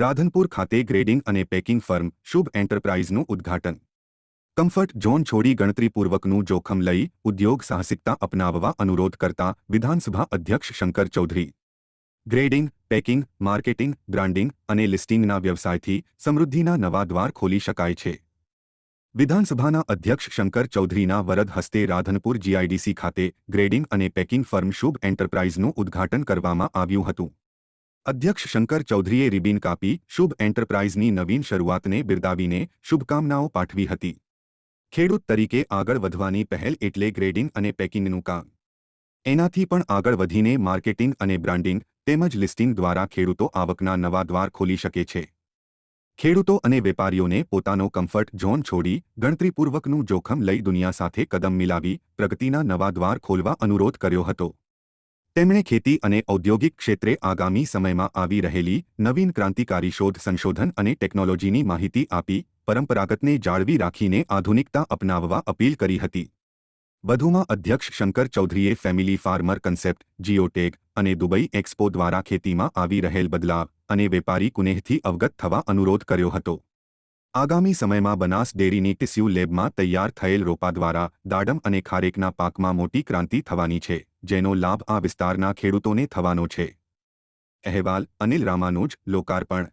રાધનપુર ખાતે ગ્રેડિંગ અને packing firm Shubh એન્ટરપ્રાઇઝનું ઉદ્ઘાટન. કમ્ફર્ટ ઝોન છોડી ગણતરીપૂર્વકનું જોખમ લઈ ઉદ્યોગ સાહસિકતા અપનાવવા અનુરોધ કરતા વિધાનસભા અધ્યક્ષ Shankar Chaudhary. Grading, packing, marketing, branding અને લિસ્ટિંગના વ્યવસાયથી સમૃદ્ધિના નવા દ્વાર ખોલી શકાય છે. વિધાનસભાના અધ્યક્ષ શંકર ચૌધરીના વરદ હસ્તે રાધનપુર જીઆઈડીસી ખાતે ગ્રેડિંગ અને પેકિંગ ફર્મ શુભ એન્ટરપ્રાઇઝનું ઉદ્ઘાટન કરવામાં આવ્યું હતું. અધ્યક્ષ શંકર ચૌધરીએ રિબિન કાપી, શુભ એન્ટરપ્રાઇઝની નવીન શરૂઆતને બિરદાવીને શુભકામનાઓ પાઠવી હતી. ખેડૂત તરીકે આગળ વધવાની પહેલ એટલે ગ્રેડિંગ અને પેકિંગનું કામ. એનાથી પણ આગળ વધીને માર્કેટિંગ અને બ્રાન્ડિંગ તેમજ લિસ્ટિંગ દ્વારા ખેડૂતો આવકના નવા દ્વાર ખોલી શકે છે. ખેડૂતો અને વેપારીઓને પોતાનો કમ્ફર્ટ ઝોન છોડી ગણતરીપૂર્વકનું જોખમ લઈ દુનિયા સાથે કદમ મિલાવી પ્રગતિના નવા દ્વાર ખોલવા અનુરોધ કર્યો હતો. તેમણે ખેતી અને ઔદ્યોગિક ક્ષેત્રે આગામી સમયમાં આવી રહેલી નવીન ક્રાંતિકારી શોધ સંશોધન અને ટેકનોલોજીની માહિતી આપી પરંપરાગતને જાળવી રાખીને આધુનિકતા અપનાવવા અપીલ કરી હતી. વધુમાં અધ્યક્ષ શંકર ચૌધરીએ ફેમિલી ફાર્મર કન્સેપ્ટ જીઓટેક અને દુબઈ એક્સપો દ્વારા ખેતીમાં આવી રહેલ બદલાવ અને વેપારી કુનેહથી અવગત થવા અનુરોધ કર્યો હતો. આગામી સમયમાં બનાસ ડેરીની ટિસ્યુ લેબમાં તૈયાર થયેલ રોપા દ્વારા દાડમ અને ખારેકના પાકમાં મોટી ક્રાંતિ થવાની છે. જેનો લાભ આ વિસ્તારના ખેડૂતોને થવાનો છે. અહેવાલ અનિલ રામાનુજ લોકાર્પણ.